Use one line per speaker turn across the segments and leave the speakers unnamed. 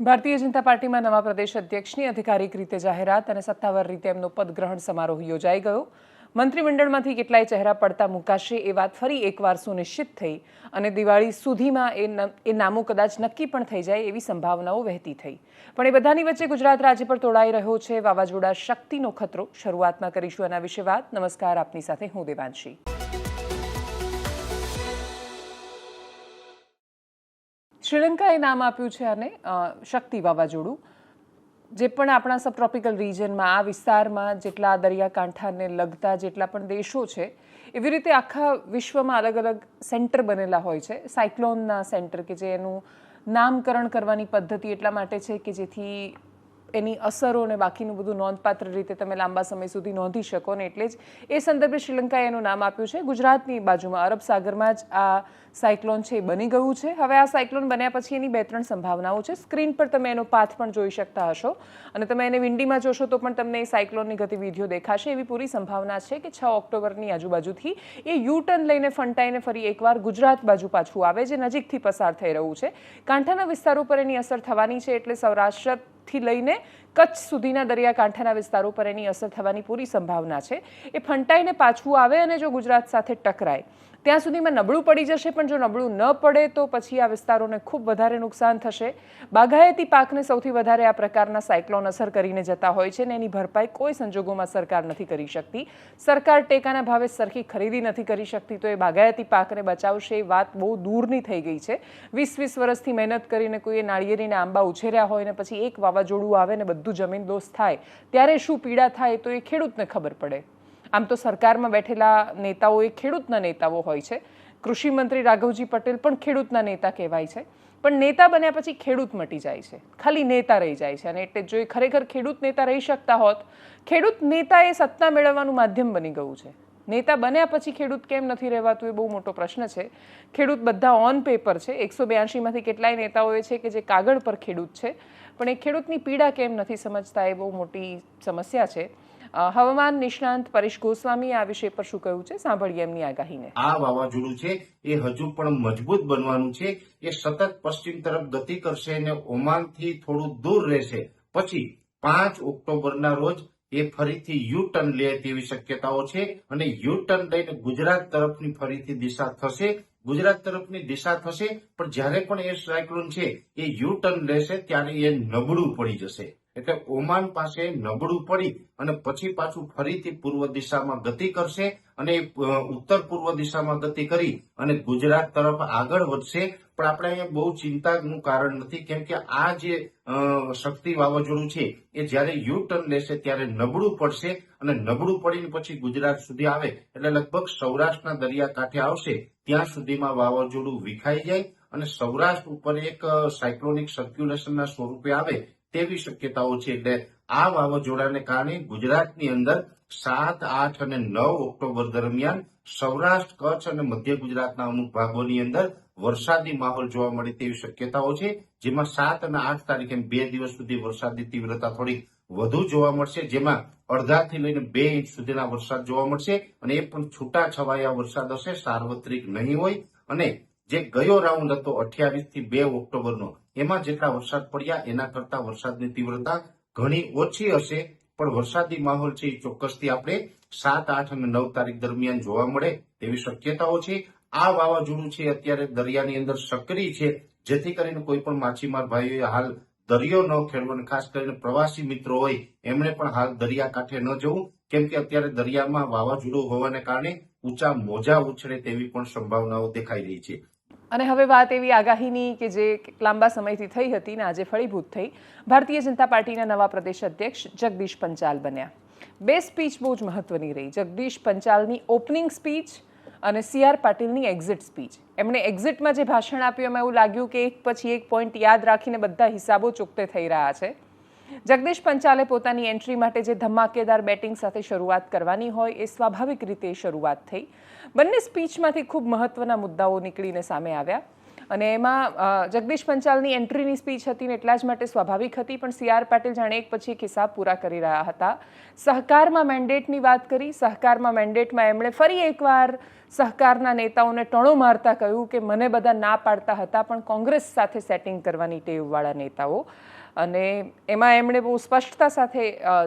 ભારતીય જનતા પાર્ટીમાં નવા પ્રદેશ અધ્યક્ષની અધિકારિક રીતે જાહેરાત અને સત્તાવાર રીતે એમનો પદગ્રહણ સમારોહ યોજાઈ ગયો. મંત્રીમંડળમાંથી કેટલાય ચહેરા પડતા મુકાશે એ વાત ફરી એકવાર સુનિશ્ચિત થઈ અને દિવાળી સુધીમાં એ એ નામો કદાચ નક્કી પણ થઈ જાય એવી સંભાવનાઓ વહેતી થઈ. પણ એ બધાની વચ્ચે ગુજરાત રાજ્ય પર તોડાઈ રહ્યો છે. વાવાઝોડા શક્તિનો ખતરો. શરૂઆતમાં કરીશું એના વિશે વાત. નમસ્કાર. આપની સાથે હું દેવાંશી. શ્રીલંકાએ નામ આપ્યું છે આને શક્તિ વાવાઝોડું, જે પણ આપણા સબટ્રોપિકલ રિજનમાં, આ વિસ્તારમાં જેટલા દરિયાકાંઠાને લગતા જેટલા પણ દેશો છે, એવી રીતે આખા વિશ્વમાં અલગ અલગ સેન્ટર બનેલા હોય છે. સાયક્લોનના સેન્ટર કે જે એનું નામકરણ કરવાની પદ્ધતિ એટલા માટે છે કે જેથી એની અસરો અને બાકીનું બધું નોંધપાત્ર રીતે તમે લાંબા સમય સુધી નોંધી શકો ને એટલે જ એ સંદર્ભે શ્રીલંકાએ એનું નામ આપ્યું છે. ગુજરાતની બાજુમાં અરબ સાગરમાં જ આ સાયક્લોન છે એ બની ગયું છે. હવે આ સાયક્લોન બન્યા પછી એની બે ત્રણ સંભાવનાઓ છે. સ્ક્રીન પર તમે એનો પાથ પણ જોઈ શકતા હશો અને તમે એને વિંડીમાં જોશો તો પણ તમને એ સાયક્લોનની ગતિવિધિઓ દેખાશે. એવી પૂરી સંભાવના છે કે છ ઓક્ટોબરની આજુબાજુથી એ યુ ટર્ન લઈને ફંટાઈને ફરી એકવાર ગુજરાત બાજુ પાછું આવે, જે નજીકથી પસાર થઈ રહ્યું છે. કાંઠાના વિસ્તારો પર એની અસર થવાની છે એટલે સૌરાષ્ટ્રથી લઈને કચ્છ સુધીના દરિયાકાંઠાના વિસ્તારો પર એની અસર થવાની પૂરી સંભાવના છે. એ ફંટાઈને પાછું આવે અને જો ગુજરાત સાથે ટકરાય ત્યાં સુધીમાં નબળું પડી જશે, પણ જો નબળું ન પડે તો પછી આ વિસ્તારોને ખૂબ વધારે નુકસાન થશે. બાગાયતી પાકને સૌથી વધારે આ પ્રકારના સાયક્લોન અસર કરીને જતા હોય છે ને એની ભરપાઈ કોઈ સંજોગોમાં સરકાર નથી કરી શકતી. સરકાર ટેકાના ભાવે સરખી ખરીદી નથી કરી શકતી, તો એ બાગાયતી પાકને બચાવશે એ વાત બહુ દૂરની થઈ ગઈ છે. વીસ વીસ વર્ષથી મહેનત કરીને કોઈએ નાળિયેરીના આંબા ઉછેર્યા હોય ને પછી એક વાવાઝોડું આવે ને બધું જમીન દોસ્ત થાય, ત્યારે શું પીડા થાય તો એ ખેડૂતને ખબર પડે. આમ તો સરકારમાં બેઠેલા નેતાઓ એ ખેડૂતના નેતાઓ હોય છે. કૃષિ મંત્રી રાઘવજી પટેલ પણ ખેડૂતના નેતા કહેવાય છે. પણ નેતા બન્યા પછી ખેડૂત મટી જાય છે. ખાલી નેતા રહી જાય છે. અને એટલે જો એ ખરેખર ખેડૂત નેતા રહી શકતા હોત, ખેડૂત નેતા એ સત્તા મેળવવાનું માધ્યમ બની ગયું છે. નેતા બન્યા પછી ખેડૂત કેમ નથી રહેવાતું એ બહુ મોટો પ્રશ્ન છે. ખેડૂત બધા ઓન પેપર છે. એકસો બ્યાસીમાંથી કેટલાય નેતાઓ એ છે કે જે કાગળ પર ખેડૂત છે. પણ એ ખેડૂતની પીડા કેમ નથી સમજતા એ બહુ મોટી સમસ્યા છે. હવામાન નિષ્ણાંત પરેશ ગોસ્વામી આ વિષય પર શું કહ્યું છે? સાંભળીએ એમની આગાહીને.
આ વાવાઝોડું છે, એ હજુ પણ મજબૂત બનવાનું છે, એ સતત પશ્ચિમ તરફ ગતિ કરશે અને ઓમાનથી થોડું દૂર રહેશે. પછી પાંચ ઓક્ટોબરના રોજ એ ફરીથી યુ ટર્ન લે તેવી શક્યતાઓ છે અને યુ ટર્ન લઈને ગુજરાત તરફની ફરીથી દિશા થશે ગુજરાત તરફની દિશા થશે, પણ જ્યારે પણ એ સાયક્લોન છે, એ યુ ટર્ન લેશે ત્યારે એ નબળું પડી જશે. એટલે ઓમાન પાસે નબળું પડી અને પછી પાછું ફરીથી પૂર્વ દિશામાં ગતિ કરશે અને ઉત્તર પૂર્વ દિશામાં ગતિ કરી અને ગુજરાત તરફ આગળ વધશે પણ આપણે બહુ ચિંતાનું કારણ નથી, કેમ કે આ જે શક્તિ વાવાઝોડું છે, એ જ્યારે યુ ટર્ન લેશે ત્યારે નબળું પડશે અને નબળું પડીને પછી ગુજરાત સુધી આવે, એટલે લગભગ સૌરાષ્ટ્રના દરિયાકાંઠે આવશે, ત્યાં સુધીમાં વાવાઝોડું વિખાઈ જાય અને સૌરાષ્ટ્ર ઉપર એક સાયક્લોનિક સર્ક્યુલેશનના સ્વરૂપે આવે તેવી શક્યતાઓ છે. એટલે આ વાવાઝોડાને કારણે ગુજરાતની અંદર સાત, આઠ અને નવ ઓક્ટોબર દરમિયાન સૌરાષ્ટ્ર, કચ્છ અને મધ્ય ગુજરાતના અમુક ભાગોની અંદર વરસાદી માહોલ જોવા મળે તેવી શક્યતાઓ છે, જેમાં સાત અને આઠ તારીખે બે દિવસ સુધી વરસાદની તીવ્રતા થોડી વધુ જોવા મળશે, જેમાં અડધાથી લઈને બે ઇંચ સુધીના વરસાદ જોવા મળશે અને એ પણ છૂટા છવાયા વરસાદ હશે, સાર્વત્રિક નહીં હોય. અને જે ગયો રાઉન્ડ હતો અઠ્યાવીસથી બે ઓક્ટોબરનો, એમાં જેટલા વરસાદ પડ્યા એના કરતા વરસાદની તીવ્રતા ઘણી ઓછી હશે. પણ વરસાદી માહોલ છે એ ચોક્કસથી આપણે સાત, આઠ અને નવ તારીખ દરમિયાન જોવા મળે તેવી શક્યતાઓ છે. આ વાવાઝોડું છે અત્યારે દરિયાની અંદર સક્રિય છે. જેથી કરીને કોઈ પણ માછીમાર ભાઈઓએ હાલ દરિયો ન ખેડવો ખાસ કરીને પ્રવાસી મિત્રો હોય, એમણે પણ હાલ દરિયાકાંઠે ન જવું. કેમ કે અત્યારે દરિયામાં વાવાઝોડું હોવાને કારણે ઊંચા મોજા ઉછળે તેવી પણ સંભાવનાઓ દેખાઈ રહી છે.
અને હવે વાત એવી આગાહીની કે જે લાંબા સમયથી થઈ હતી ને આજે ફળીભૂત થઈ, ભારતીય જનતા પાર્ટીના નવા પ્રદેશ અધ્યક્ષ જગદીશ પંચાલ બન્યા. બે સ્પીચ બહુ જ મહત્વની રહી. જગદીશ પંચાલની ઓપનિંગ સ્પીચ અને સી આર પાટીલની એક્ઝિટ સ્પીચ એમણે એક્ઝિટમાં જે ભાષણ આપ્યું, એમાં એવું લાગ્યું કે એક પછી એક પોઈન્ટ યાદ રાખીને બધા હિસાબો ચૂકતે થઈ રહ્યા છે. જગદીશ પંચાલે પોતાની એન્ટ્રી માટે જે ધમાકેદાર બેટિંગ સાથે શરૂઆત કરવાની હોય એ સ્વાભાવિક રીતે શરૂઆત થઈ. બંને સ્પીચમાંથી ખૂબ મહત્વના મુદ્દાઓ નીકળીને સામે આવ્યા. અને એમાં જગદીશ પંચાલની એન્ટ્રીની સ્પીચ હતી ને એટલા જ માટે સ્વાભાવિક હતી, પણ સી આર પાટીલ જાણે એક પછી એક હિસાબ પૂરા કરી રહ્યા હતા. સહકારમાં મેન્ડેટની વાત કરી, સહકારમાં મેન્ડેટમાં એમણે ફરી એકવાર સહકારના નેતાઓને ટણો મારતા કહ્યું કે મને બધા ના પાડતા હતા, પણ કોંગ્રેસ સાથે સેટિંગ કરવાની ટેવવાળા નેતાઓ અને એમાં એમણે બહુ સ્પષ્ટતા સાથે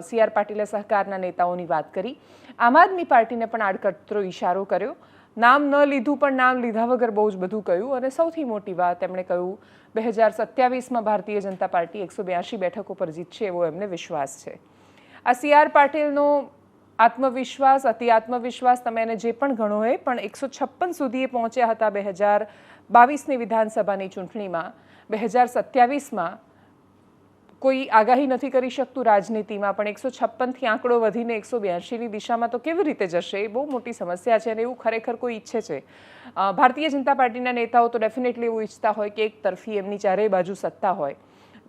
સી આર પાટીલે સહકારના નેતાઓની વાત કરી. આમ આદમી પાર્ટીને પણ આડકતરો ઇશારો કર્યો. નામ ન લીધું પણ નામ લીધા વગર બહુ જ બધું કહ્યું અને સૌથી મોટી વાત એમણે કહ્યું, બે હજાર સત્યાવીસમાં ભારતીય જનતા પાર્ટી એકસો બ્યાસી બેઠકો પર જીતશે એવો એમને વિશ્વાસ છે. આ સી આર પાટીલનો આત્મવિશ્વાસ, અતિ આત્મવિશ્વાસ તમે એને જે પણ ગણો એ પણ એકસો છપ્પન સુધી એ પહોંચ્યા હતા બે હજાર બાવીસની વિધાનસભાની ચૂંટણીમાં. બે હજાર સત્યાવીસમાં કોઈ આગાહી નથી કરી શકતું રાજનીતિમાં, પણ એકસો છપ્પનથી આંકડો વધીને એકસો બ્યાસીની દિશામાં તો કેવી રીતે જશે એ બહુ મોટી સમસ્યા છે અને એવું ખરેખર કોઈ ઈચ્છે છે. ભારતીય જનતા પાર્ટીના નેતાઓ તો ડેફિનેટલી એવું ઈચ્છતા હોય કે એક તરફી એમની ચારેય બાજુ સત્તા હોય.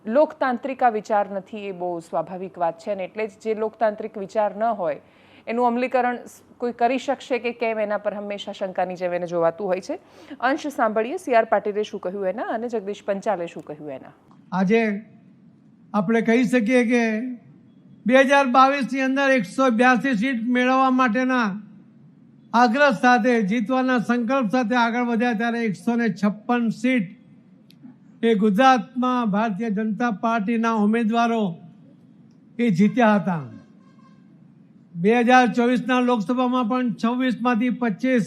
લોકતાંત્રિક આ વિચાર નથી એ બહુ સ્વાભાવિક વાત છે અને એટલે જ જે લોકતાંત્રિક વિચાર ન હોય, એનું અમલીકરણ કોઈ કરી શકશે કે કેમ એના પર હંમેશા શંકાની જેમ એને જોવાતું હોય છે. અંશ સાંભળીએ, સી આર પાટીલે શું કહ્યું એના અને જગદીશ પંચાલે શું કહ્યું એના?
આજે આપણે કહી શકીએ કે બે હજાર બાવીસની અંદર એકસો બ્યાસી સીટ મેળવવા માટેના આગ્રહ સાથે, જીતવાના સંકલ્પ સાથે આગળ વધ્યા ત્યારે એકસો ને છપ્પન સીટ એ ગુજરાતમાં ભારતીય જનતા પાર્ટીના ઉમેદવારો એ જીત્યા હતા. બે હજાર ચોવીસના લોકસભામાં પણ છવ્વીસમાંથી પચીસ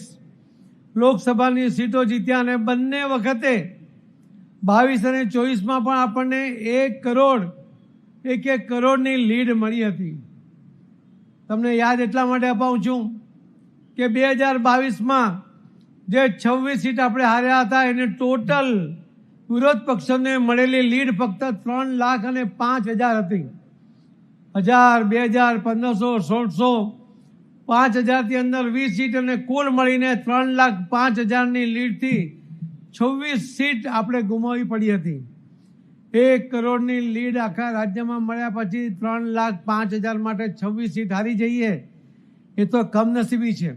લોકસભાની સીટો જીત્યા અને બંને વખતે બાવીસ અને ચોવીસમાં પણ આપણને એક કરોડ, એક એક કરોડની લીડ મળી હતી. તમને યાદ એટલા માટે અપાવું છું કે બે હજાર બાવીસમાં જે છવ્વીસ સીટ આપણે હાર્યા હતા, એને ટોટલ વિરોધ પક્ષોને મળેલી લીડ ફક્ત ત્રણ લાખ અને પાંચ હજાર હતી. હજાર, બે હજાર, પંદરસો, સોળસો, પાંચ હજારથી અંદર વીસ સીટ અને કુલ મળીને ત્રણ લાખ પાંચ હજારની લીડથી છવ્વીસ સીટ આપણે ગુમાવી પડી હતી. એક કરોડની લીડ આખા રાજ્યમાં મળ્યા પછી ત્રણ લાખ પાંચ હજાર માટે છવ્વીસ સીટ હારી જઈએ, એ તો કમનસીબી છે.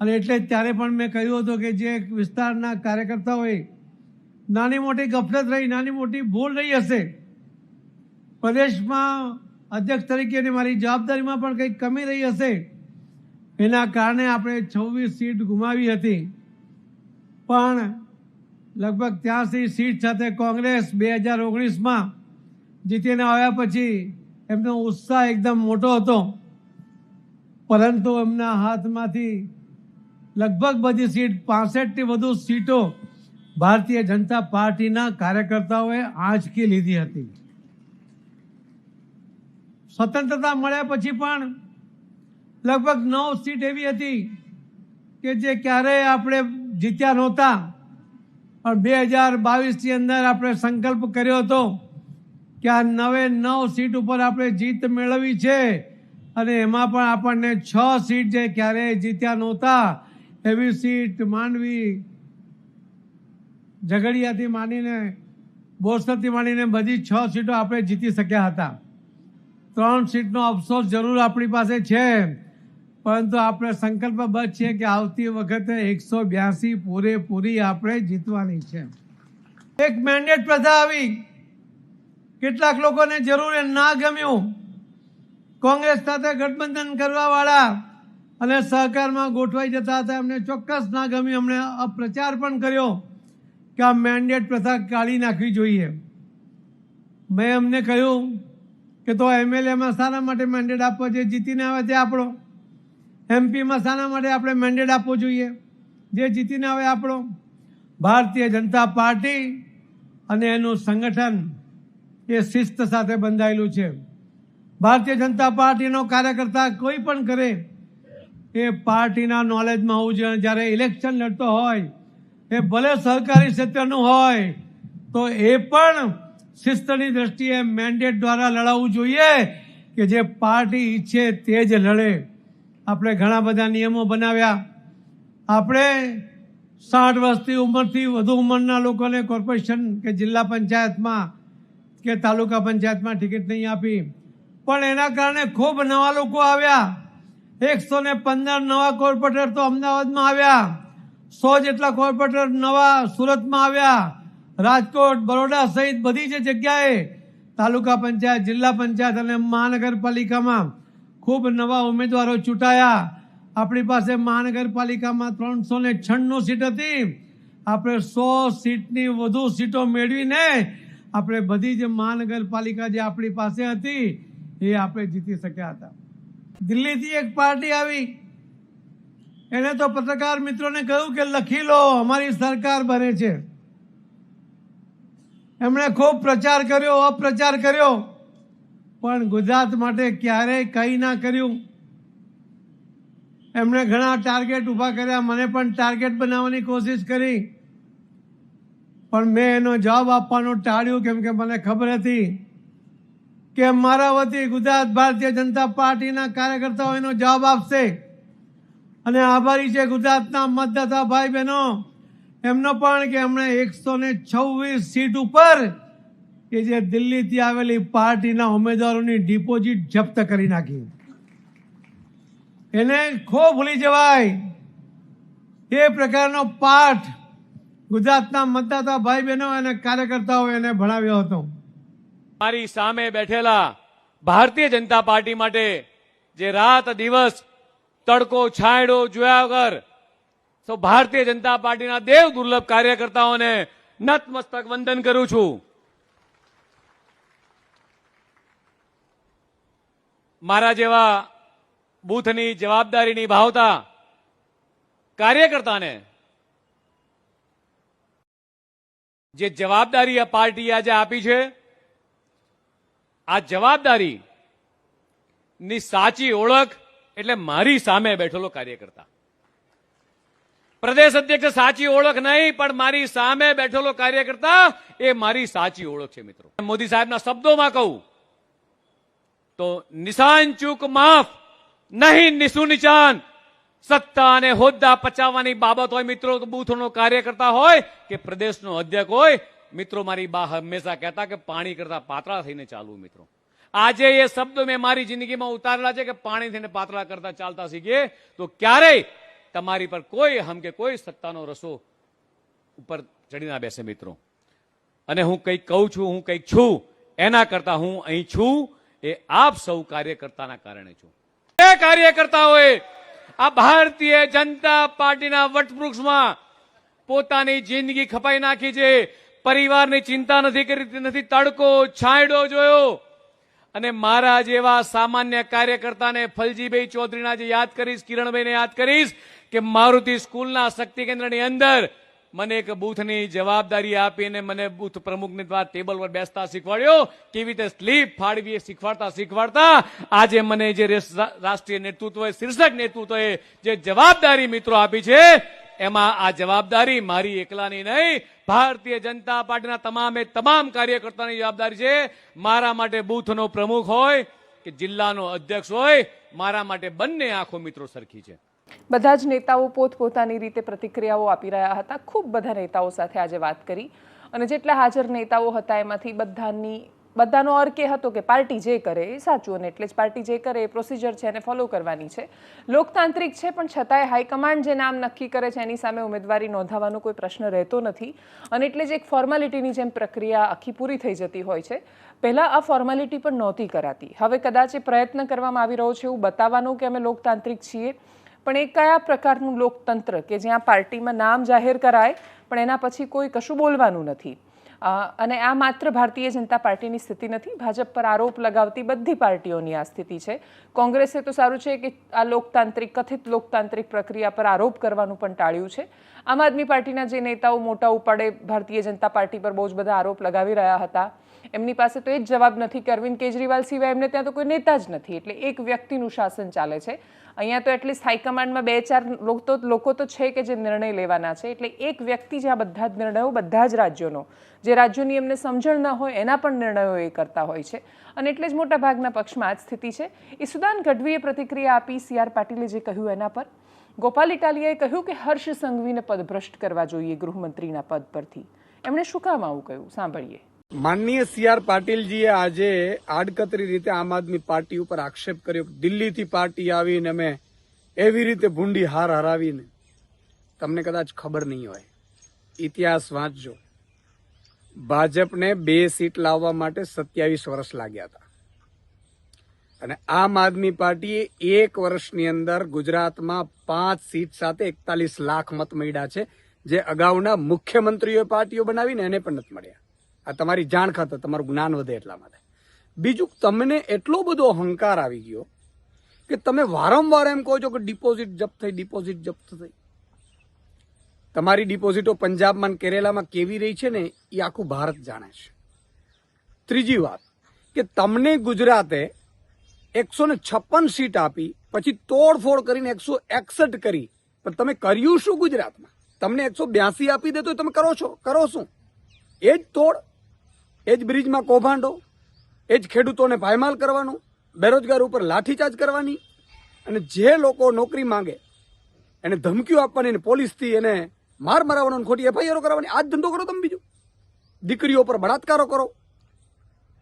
અને એટલે ત્યારે પણ મેં કહ્યું હતું કે જે વિસ્તારના કાર્યકર્તા હોય નાની મોટી ગફલત રહી, નાની મોટી ભૂલ રહી હશે, પ્રદેશમાં અધ્યક્ષ તરીકેની મારી જવાબદારીમાં પણ કંઈક કમી રહી હશે, એના કારણે આપણે છવ્વીસ સીટ ગુમાવી હતી. પણ લગભગ ત્યાંસી સીટ સાથે કોંગ્રેસ બે હજાર ઓગણીસમાં જીતીને આવ્યા પછી એમનો ઉત્સાહ એકદમ મોટો હતો. પરંતુ એમના હાથમાંથી લગભગ બધી સીટ, પાસઠથી વધુ સીટો ભારતીય જનતા પાર્ટીના કાર્યકર્તાઓએ આંચકી લીધી હતી. સ્વતંત્રતા મળ્યા પછી પણ લગભગ નવ સીટ એવી હતી કે જે ક્યારેય આપણે જીત્યા નહોતા. પણ બે હજાર બાવીસની અંદર આપણે સંકલ્પ કર્યો હતો કે આ નવે નવ સીટ ઉપર આપણે જીત મેળવી છે. અને એમાં પણ આપણને છ સીટ જે ક્યારેય જીત્યા નહોતા, એવી સીટ માંડવી ઝઘડિયાથી માંડીને, બોરસદથી માંડીને બધી છ સીટો આપણે જીતી શક્યા હતા. ત્રણ સીટનો અફસોસ જરૂર આપણી પાસે છે. પરંતુ આપણે સંકલ્પબદ્ધ છીએ કે આવતી વખતે એકસો બ્યાસી પૂરેપૂરી આપણે જીતવાની છે. એક મેન્ડેટ પ્રથા આવી. કેટલાક લોકોને જરૂર ના ગમ્યું. કોંગ્રેસ સાથે ગઠબંધન કરવા વાળા અને સહકારમાં ગોઠવાઈ જતા હતા. એમને ચોક્કસ ના ગમ્યું. એમણે અપ્રચાર પણ કર્યો કે આ મેન્ડેટ પ્રથા કાઢી નાખવી જોઈએ. મેં એમને કહ્યું કે તો એમએલએમાં સારા માટે મેન્ડેટ આપવા જે જીતીને આવે તે આપણો એમપીમાં શાના માટે આપણે મેન્ડેટ આપવો જોઈએ. જે જીતીને આવે આપણો. ભારતીય જનતા પાર્ટી અને એનું સંગઠન એ શિસ્ત સાથે બંધાયેલું છે. ભારતીય જનતા પાર્ટીનો કાર્યકર્તા કોઈ પણ કરે, એ પાર્ટીના નોલેજમાં હોવું જોઈએ. જ્યારે ઇલેક્શન લડતો હોય, એ ભલે સહકારી ક્ષેત્રનું હોય, તો એ પણ શિસ્તની દ્રષ્ટિએ મેન્ડેટ દ્વારા લડાવવું જોઈએ કે જે પાર્ટી ઈચ્છે તે જ લડે. આપણે ઘણા બધા નિયમો બનાવ્યા. આપણે સાઠ વર્ષથી ઉંમરથી વધુ ઉંમરના લોકોને કોર્પોરેશન કે જિલ્લા પંચાયતમાં કે તાલુકા પંચાયતમાં ટિકિટ નહીં આપી. પણ એના કારણે ખૂબ નવા લોકો આવ્યા. એકસો ને પંદર નવા કોર્પોરેટર તો અમદાવાદમાં આવ્યા. સો જેટલા કોર્પોરેટર નવા સુરતમાં આવ્યા. રાજકોટ, બરોડા સહિત બધી જ જગ્યાએ તાલુકા પંચાયત, જિલ્લા પંચાયત અને મહાનગરપાલિકામાં ખૂબ નવા ઉમેદવારો ચૂંટાયા. આપણી પાસે મહાનગરપાલિકામાં ત્રણસો ને છન્નું સીટ હતી. આપણે સો સીટની વધુ સીટો મેળવીને આપણે બધી જ મહાનગરપાલિકા જે આપણી પાસે હતી, એ આપણે જીતી શક્યા હતા. દિલ્હીથી એક પાર્ટી આવી. એને તો પત્રકાર મિત્રોને કહ્યું કે લખી લો, અમારી સરકાર બને છે. એમણે ખૂબ પ્રચાર કર્યો, અપ્રચાર કર્યો. પણ ગુજરાત માટે ક્યારેય કંઈ ના કર્યું. એમણે ઘણા ટાર્ગેટ ઊભા કર્યા. મને પણ ટાર્ગેટ બનાવવાની કોશિશ કરી. પણ મેં એનો જવાબ આપવાનું ટાળ્યું કેમ કે મને ખબર હતી કે મારા વતી ગુજરાત ભારતીય જનતા પાર્ટીના કાર્યકર્તાઓ એનો જવાબ આપશે. અને આભારી છે ગુજરાતના મતદાતા ભાઈ બહેનો એમનો પણ કે એમણે એકસો ને છવ્વીસ સીટ ઉપર કે જે દિલ્હીથી આવેલી પાર્ટીના ઉમેદવારોની ડિપોઝિટ જપ્ત કરી નાખી. એને ખો ભૂલી જવાય. એ પ્રકારનો પાઠ ગુજરાતના મતદાતા ભાઈ બહેનો અને કાર્યકર્તાઓ એને ભણાવ્યો હતો.
મારી સામે બેઠેલા ભારતીય જનતા પાર્ટી માટે જે રાત દિવસ તડકો છાંયડો જોયા વગર તો ભારતીય જનતા પાર્ટીના દેવ દુર્લભ કાર્યકર્તાઓને નતમસ્તક વંદન કરું છું. મારા જેવા બૂથની જવાબદારી નિભાવતા કાર્યકર્તાને જે જવાબદારી આ પાર્ટી આજે આપી છે, આ જવાબદારી ની સાચી ઓળખ એટલે મારી સામે બેઠેલો કાર્યકર્તા. પ્રદેશ અધ્યક્ષ સાચી ઓળખ નહીં, પણ મારી સામે બેઠેલો કાર્યકર્તા એ મારી સાચી ઓળખ છે મિત્રો. મોદી સાહેબના શબ્દોમાં કહું તો નિશાન ચૂક માફ, નહીં નિશુનિશાન સત્તા અને હોદ્દા પચાવવાની બાબત હોય, મિત્રો બૂથનો કાર્યકર્તા હોય કે પ્રદેશનો અધ્યક્ષ હોય, મિત્રો, મારી બા હંમેશા કહેતા કે પાણી કરતા પાતળા થઈને ચાલવું, મિત્રો. આજે એ શબ્દો મેં મારી જિંદગીમાં ઉતારેલા છે કે પાણી થઈને પાતળા કરતા ચાલતા શીખીએ, તો ક્યારેય તમારી પર કોઈ હમ કે કોઈ સત્તાનો રસો ઉપર ચડી ના બેસે, મિત્રો. અને હું કંઈક કહું છું, હું કંઈક છું, એના કરતા હું અહીં છું એ આપ સૌ કાર્યકર્તાના કારણે છો. એ કાર્યકર્તાઓએ આ ભારતીય જનતા પાર્ટીના વટવૃક્ષમાં પોતાની જિંદગી ખપાઈ નાખી છે. પરિવારની ચિંતા નથી કરી, નથી તડકો છાંયડો જોયો. અને મારા જેવા સામાન્ય કાર્યકર્તાને ફલજીભાઈ ચૌધરીના જે યાદ કરીશ, કિરણભાઈને યાદ કરીશ, કે મારુતિ સ્કૂલના શક્તિ કેન્દ્રની અંદર મને એક બૂથની જવાબદારી આપીને મને બૂથ પ્રમુખની દ્વારા ટેબલ પર બેસતા શીખવાડ્યો. કેવી રીતે સ્લીપ ફાળવીએ શીખવાડતા શીખવાડતા આજે મને જે રાષ્ટ્રીય નેતૃત્વએ શીર્ષક નેતૃત્વએ જે જવાબદારી મિત્રો આપી છે, એમાં આ જવાબદારી મારી એકલાની નહીં, ભારતીય જનતા પાર્ટીના તમામે તમામ કાર્યકર્તાની જવાબદારી છે. મારા માટે બૂથનો પ્રમુખ હોય કે જિલ્લાનો અધ્યક્ષ હોય, મારા માટે બંને આંખો મિત્રો સરખી છે.
બધા જ નેતાઓ પોતપોતાની રીતે પ્રતિક્રિયાઓ આપી રહ્યા હતા. ખૂબ બધા નેતાઓ સાથે આજે વાત કરી અને જેટલા હાજર નેતાઓ હતા એમાંથી બધાની, બધાનો અર્ક એ હતો કે પાર્ટી જે કરે એ સાચું અને એટલે જ પાર્ટી જે કરે એ પ્રોસિજર છે એને ફોલો કરવાની છે. લોકતાંત્રિક છે, પણ છતાંય હાઈકમાન્ડ જે નામ નક્કી કરે છે એની સામે ઉમેદવારી નોંધાવવાનો કોઈ પ્રશ્ન રહેતો નથી અને એટલે જ એક ફોર્માલિટીની જેમ પ્રક્રિયા આખી પૂરી થઈ જતી હોય છે. પહેલાં આ ફોર્માલિટી પણ નહોતી કરાતી. હવે કદાચ એ પ્રયત્ન કરવામાં આવી રહ્યો છે એવું બતાવવાનું કે અમે લોકતાંત્રિક છીએ પણ એ કયા પ્રકારનું લોકતંત્ર કે જ્યાં પાર્ટીમાં નામ જાહેર કરાય, પણ એના પછી કોઈ કશું બોલવાનું નથી. અને આ માત્ર ભારતીય જનતા પાર્ટીની સ્થિતિ નથી. ભાજપ પર આરોપ લગાવતી બધી પાર્ટીઓની આ સ્થિતિ છે. કોંગ્રેસે તો સારું છે કે આ લોકતાંત્રિક, કથિત લોકતાંત્રિક પ્રક્રિયા પર આરોપ કરવાનું પણ ટાળ્યું છે. આમ આદમી પાર્ટીના જે નેતાઓ મોટા ઉપાડે ભારતીય જનતા પાર્ટી પર બહુ જ બધા આરોપ લગાવી રહ્યા હતા. એમની પાસે તો એ જ જવાબ નથી. કે અરવિંદ કેજરીવાલ સિવાય એમને ત્યાં તો કોઈ નેતા જ નથી. એટલે એક વ્યક્તિનું શાસન ચાલે છે. અહીંયા તો એટલીસ્ટ હાઈકમાન્ડમાં બે ચાર લોકો તો લોકો તો છે કે જે નિર્ણય લેવાના છે. એટલે એક વ્યક્તિ જે આ બધા જ નિર્ણયો, બધા જ રાજ્યોનો, જે રાજ્યોની એમને સમજણ ન હોય, એના પણ નિર્ણયો એ કરતા હોય છે. અને એટલે જ મોટા ભાગના પક્ષમાં આ જ સ્થિતિ છે. ઈસુદાન ગઢવીએ પ્રતિક્રિયા આપી સી આર પાટીલે જે કહ્યું એના પર. ગોપાલ ઇટાલિયાએ કહ્યું કે હર્ષ સંઘવીને પદભ્રષ્ટ કરવા જોઈએ ગૃહમંત્રીના પદ પરથી. એમણે શું કામ આવું કહ્યું? સાંભળીએ.
માનનીય સી આર પાટીલજીએ આજે આડકતરી રીતે આમ આદમી પાર્ટી ઉપર આક્ષેપ કર્યો દિલ્હીથી પાર્ટી આવીને અમે એવી રીતે ભૂંડી હાર હરાવીને તમને કદાચ ખબર નહીં હોય. ઇતિહાસ વાંચજો. ભાજપને બે સીટ લાવવા માટે સત્યાવીસ વર્ષ લાગ્યા હતા. અને આમ આદમી પાર્ટીએ એક વર્ષની અંદર ગુજરાતમાં પાંચ સીટ સાથે એકતાલીસ લાખ મત મળ્યા છે, જે અગાઉના મુખ્યમંત્રીઓ પાર્ટીઓ બનાવીને એને પણ નથી મળ્યા. આ તમારી જાણ ખાતર તમારું જ્ઞાન વધે એટલા માટે. બીજું, તમને એટલો બધો અહંકાર આવી ગયો કે તમે વારંવાર એમ કહો છો કે ડિપોઝિટ જપ્ત થઈ ડિપોઝિટ જપ્ત થઈ. તમારી ડિપોઝિટો પંજાબમાં કેરેલામાં કેવી રહી છે ને, એ આખું ભારત જાણે છે. ત્રીજી વાત, કે તમને ગુજરાતે એકસો ને છપ્પન સીટ આપી, પછી તોડફોડ કરીને એકસો એકસઠ કરી, પણ તમે કર્યું શું ગુજરાતમાં? તમને એકસો બ્યાસી આપી દે તો તમે કરો છો, કરો શું? એ જ તોડ એ જ બ્રિજમાં કૌભાંડો, એ જ ખેડૂતોને પાયમાલ કરવાનો, બેરોજગાર ઉપર લાઠીચાર્જ કરવાની, અને જે લોકો નોકરી માંગે, એને ધમકીઓ આપવાની પોલીસથી એને માર મરાવવાનો ખોટી એફઆઈઆરો કરાવવાની આ જ ધંધો કરો તમે બીજું. દીકરીઓ પર બળાત્કારો કરો.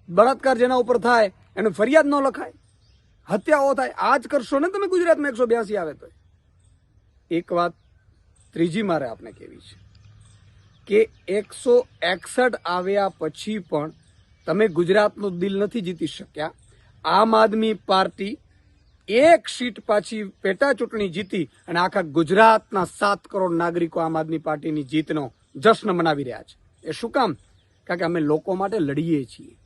બળાત્કાર જેના ઉપર થાય, એને ફરિયાદ ન લખાય. હત્યાઓ થાય, આ જ કરશો ને તમે ગુજરાતમાં એકસો બ્યાસી આવે તો એક વાત ત્રીજી મારે આપને કેવી છે. કે એકસો એકસઠ આવ્યા પછી પણ તમે ગુજરાતનું દિલ નથી જીતી શક્યા. આમ આદમી પાર્ટી એક સીટ પાછી પેટા ચૂંટણી જીતી અને આખા ગુજરાતના સાત કરોડ નાગરિકો આમ આદમી પાર્ટીની જીતનો જશ્ન મનાવી રહ્યા છે. એ શું કામ? કારણ કે અમે લોકો માટે લડીએ છીએ.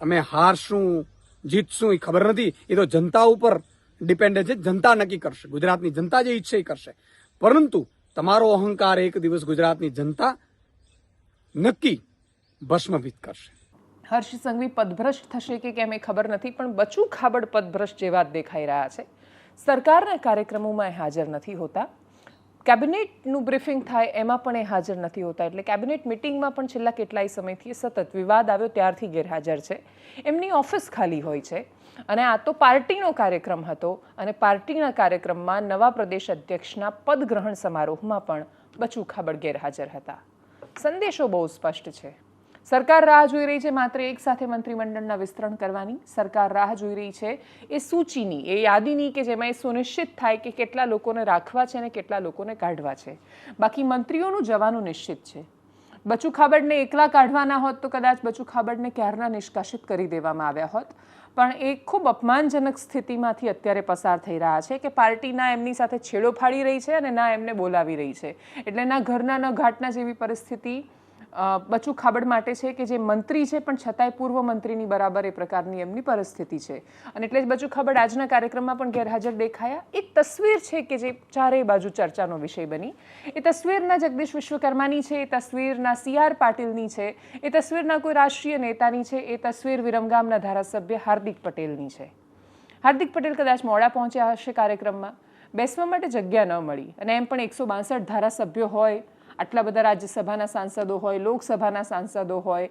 અમે હારશું, જીતશું, એ ખબર નથી. એ તો જનતા ઉપર ડિપેન્ડન્ટ છે. જનતા નક્કી કરશે. ગુજરાતની જનતા જે ઈચ્છે એ કરશે. પરંતુ તમારો અહંકાર એક દિવસ ગુજરાતની જનતા નક્કી ભસ્મભીત કરશે.
હર્ષ સંઘવી પદભ્રષ્ટ થશે કે કેમ એ ખબર નથી, પણ બચુ ખાબડ પદભ્રષ્ટ જેવા દેખાઈ રહ્યા છે. સરકારના કાર્યક્રમોમાં એ હાજર નથી હોતા. કેબિનેટનું બ્રીફિંગ થાય એમાં પણ એ હાજર નથી હોતા, એટલે કેબિનેટ મિટિંગમાં પણ છેલ્લા કેટલાય સમયથી સતત વિવાદ આવ્યો ત્યારથી ગેરહાજર છે. એમની ઓફિસ ખાલી હોય છે. અને આ તો પાર્ટીનો કાર્યક્રમ હતો અને પાર્ટીના કાર્યક્રમમાં નવા પ્રદેશ અધ્યક્ષના પદગ્રહણ સમારોહમાં પણ બચુ ખાબડ ગેરહાજર હતા. સંદેશો બહુ સ્પષ્ટ છે. સરકાર રાહ જોઈ રહી છે માત્ર એક સાથે મંત્રીમંડળના વિસ્તરણ કરવાની. સરકાર રાહ જોઈ રહી છે એ સૂચિની, એ યાદીની કે જેમાં એ સુનિશ્ચિત થાય કે કેટલા લોકોને રાખવા છે અને કેટલા લોકોને કાઢવા છે. બાકી મંત્રીઓનું જવાનું નિશ્ચિત છે. બચુ ખાબડને એકલા કાઢવાના હોત તો કદાચ બચુ ખાબડને ક્યારના નિષ્કાસિત કરી દેવામાં આવ્યા હોત. પણ એ ખૂબ અપમાનજનક સ્થિતિમાંથી અત્યારે પસાર થઈ રહ્યા છે કે પાર્ટી ના એમની સાથે છેડો ફાડી રહી છે અને ના એમને બોલાવી રહી છે. એટલે ના ઘરના ન ઘાટના જેવી પરિસ્થિતિ બચુ ખાબડ માટે છે કે જે મંત્રી છે, પણ છતાંય પૂર્વ મંત્રીની બરાબર એ પ્રકારની એમની પરિસ્થિતિ છે. અને એટલે જ બચુ ખાબડ આજના કાર્યક્રમમાં પણ ગેરહાજર દેખાયા. એક તસવીર છે કે જે ચારેય બાજુ ચર્ચાનો વિષય બની. એ તસવીરના જગદીશ વિશ્વકર્માની છે, એ તસવીરના સી આર પાટીલની છે, એ તસવીરના કોઈ રાષ્ટ્રીય નેતાની છે, એ તસવીર વિરમગામના ધારાસભ્ય હાર્દિક પટેલની છે. હાર્દિક પટેલ કદાચ મોડા પહોંચ્યા હશે કાર્યક્રમમાં. બેસવા માટે જગ્યા ન મળી. અને એમ પણ એકસો બાસઠ ધારાસભ્યો હોય આટલા બધા રાજ્યસભાના સાંસદો હોય, લોકસભાના સાંસદો હોય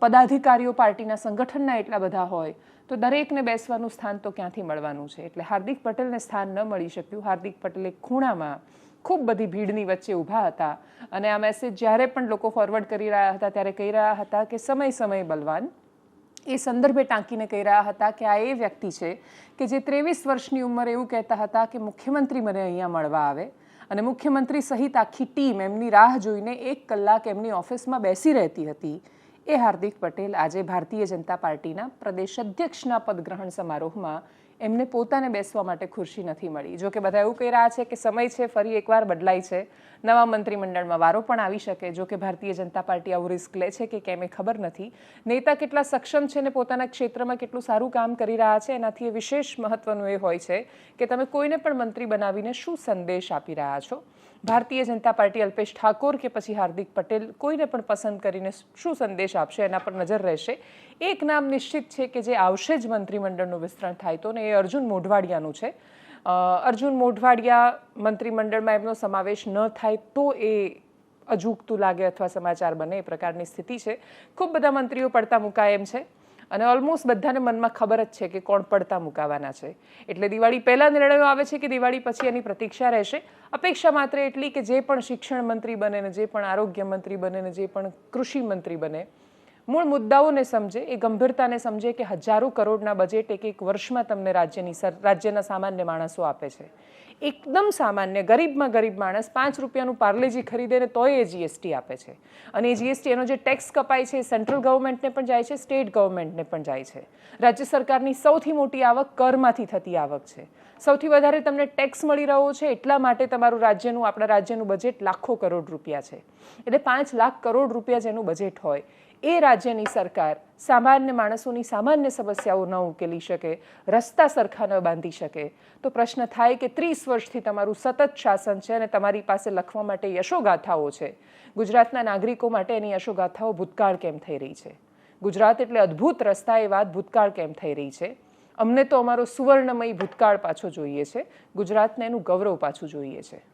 પદાધિકારીઓ પાર્ટીના સંગઠનના એટલા બધા હોય, તો દરેકને બેસવાનું સ્થાન તો ક્યાંથી મળવાનું છે? એટલે હાર્દિક પટેલને સ્થાન ન મળી શક્યું. હાર્દિક પટેલ ખૂણામાં ખૂબ બધી ભીડની વચ્ચે ઊભા હતા અને આ મેસેજ જ્યારે પણ લોકો ફોરવર્ડ કરી રહ્યા હતા, ત્યારે કહી રહ્યા હતા કે સમય સમય બલવાન. એ સંદર્ભે ટાંકીને કહી રહ્યા હતા કે આ એ વ્યક્તિ છે કે જે ત્રેવીસ વર્ષની ઉંમરે એવું કહેતા હતા કે મુખ્યમંત્રી મને અહીંયા મળવા આવે. અને મુખ્યમંત્રી સહિત આખી ટીમ એમની રાહ જોઈને એક કલાક એમની ઓફિસમાં બેસી રહેતી હતી. એ હાર્દિક પટેલ આજે ભારતીય જનતા પાર્ટીના પ્રદેશ અધ્યક્ષના પદગ્રહણ સમારોહમાં એમને પોતાને બેસવા માટે ખુરશી નથી મળી. જોકે બધા એવું કહી રહ્યા છે કે સમય છે, ફરી એકવાર બદલાય છે. નવા મંત્રીમંડળમાં વારો પણ આવી શકે, જો કે ભારતીય જનતા પાર્ટી આવું રિસ્ક લે છે કે કેમ એ ખબર નથી. નેતા કેટલા સક્ષમ છે ને પોતાના ક્ષેત્રમાં કેટલું સારું કામ કરી રહ્યા છે, એનાથી એ વિશેષ મહત્વનું એ હોય છે કે તમે કોઈને પણ મંત્રી બનાવીને શું સંદેશ આપી રહ્યા છો? ભારતીય જનતા પાર્ટી અલ્પેશ ઠાકોર કે પછી હાર્દિક પટેલ કોઈને પણ પસંદ કરીને શું સંદેશ આપશે એના પર નજર રહેશે? એક નામ નિશ્ચિત છે કે જે આવશે જ મંત્રીમંડળનું વિસ્તરણ થાય તો ને એ અર્જુન મોઢવાડિયાનું છે. અર્જુન મોઢવાડિયા મંત્રીમંડળમાં એમનો સમાવેશ ન થાય તો એ અજુગતું લાગે અથવા સમાચાર બને, એ પ્રકારની સ્થિતિ છે. ખૂબ બધા મંત્રીઓ પડતા મુકાય એમ છે. અને ઓલમોસ્ટ બધાને મનમાં ખબર જ છે કે કોણ પડતા મુકાવાના છે. એટલે દિવાળી પહેલા નિર્ણયો આવે છે કે દિવાળી પછી એની પ્રતીક્ષા રહેશે. અપેક્ષા માત્ર એટલી કે જે પણ શિક્ષણ મંત્રી બને ને જે પણ આરોગ્ય મંત્રી બને ને જે પણ કૃષિ મંત્રી બને મૂળ મુદ્દાઓને સમજે, એ ગંભીરતાને સમજે કે હજારો કરોડના બજેટ એક એક વર્ષમાં તમને રાજ્યની રાજ્યના સામાન્ય માણસો આપે છે. એકદમ સામાન્ય, ગરીબમાં ગરીબ માણસ પાંચ રૂપિયાનું પાર્લેજી ખરીદેને તોય એ જીએસટી આપે છે. અને એ જીએસટી એનો જે ટેક્સ કપાય છે એ સેન્ટ્રલ ગવર્મેન્ટને પણ જાય છે સ્ટેટ ગવર્મેન્ટને પણ જાય છે. રાજ્ય સરકારની સૌથી મોટી આવક કરમાંથી થતી આવક છે. સૌથી વધારે તમને ટેક્સ મળી રહ્યો છે એટલા માટે તમારું રાજ્યનું, આપણા રાજ્યનું બજેટ લાખો કરોડ રૂપિયા છે. એટલે પાંચ લાખ કરોડ રૂપિયા જેનું બજેટ હોય એ રાજ્યની સરકાર સામાન્ય માણસોની સામાન્ય સમસ્યાઓ ન ઉકેલી શકે, રસ્તા સરખા ન બાંધી શકે. તો પ્રશ્ન થાય કે ત્રીસ વર્ષથી તમારું સતત શાસન છે અને તમારી પાસે લખવા માટે યશોગાથાઓ છે. ગુજરાતના નાગરિકો માટે એની યશોગાથાઓ ભૂતકાળ કેમ થઈ રહી છે? ગુજરાત એટલે અદ્ભુત રસ્તા એ વાત ભૂતકાળ કેમ થઈ રહી છે? અમને તો અમારો સુવર્ણમય ભૂતકાળ પાછો જોઈએ છે. ગુજરાતને એનું ગૌરવ પાછું જોઈએ છે.